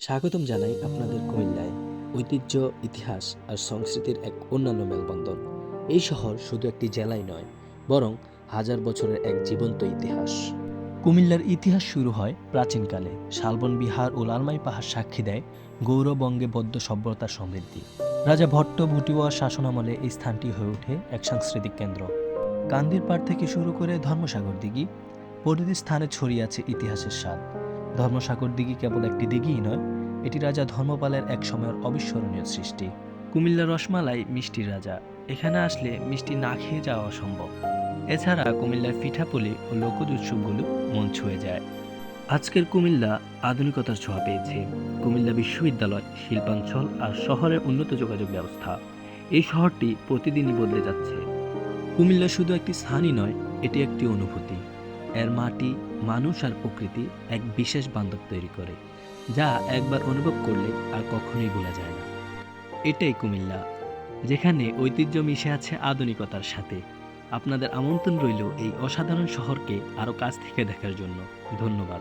স্বাগতম জানাই আপনাদের কুমিল্লায় ঐতিহ্য, ইতিহাস আর সংস্কৃতির এক অন্যান্য মেলবন্ধন। এই শহর শুধু একটি জেলাই নয়, বরং হাজার বছরের এক জীবন্ত ইতিহাস। কুমিল্লার ইতিহাস শুরু হয় প্রাচীনকালে। শালবন বিহার ও লালমাই পাহাড় সাক্ষী দেয় গৌরবঙ্গে বৌদ্ধ সভ্যতার সমৃদ্ধি। রাজা ভট্ট ভুটিওয়ার শাসনামলে এই স্থানটি হয়ে ওঠে এক সাংস্কৃতিক কেন্দ্র। কান্দির পাড় থেকে শুরু করে ধর্মসাগর দিঘি প্রতিটি স্থানে ছড়িয়ে আছে ইতিহাসের স্বাদ। ধর্মসাগর দিঘি কেবল একটি দিঘিই নয়, এটি রাজা ধর্মপালের এক সময়ের অবিস্মরণীয় সৃষ্টি। কুমিল্লা রসমালাই মিষ্টির রাজা, এখানে আসলে মিষ্টি না খেয়ে যাওয়া অসম্ভব। এছাড়া কুমিল্লার পিঠাপুলি ও লোকজ উৎসবগুলো মন ছুঁয়ে যায়। আজকের কুমিল্লা আধুনিকতার ছোঁয়া পেয়েছে। কুমিল্লা বিশ্ববিদ্যালয়, শিল্পাঞ্চল আর শহরের উন্নত যোগাযোগ ব্যবস্থা, এই শহরটি প্রতিদিনই বদলে যাচ্ছে। কুমিল্লা শুধু একটি স্থানই নয়, এটি একটি অনুভূতি। এর মাটি মানুষ আর প্রকৃতি এক বিশেষ বান্ধব তৈরি করে, যা একবার অনুভব করলে আর কখনোই ভোলা যায় না। এটাই কুমিল্লা, যেখানে ঐতিহ্য মিশে আছে আধুনিকতার সাথে। আপনাদের আমন্ত্রণ রইল এই অসাধারণ শহরকে আরও কাছ থেকে দেখার জন্য। ধন্যবাদ।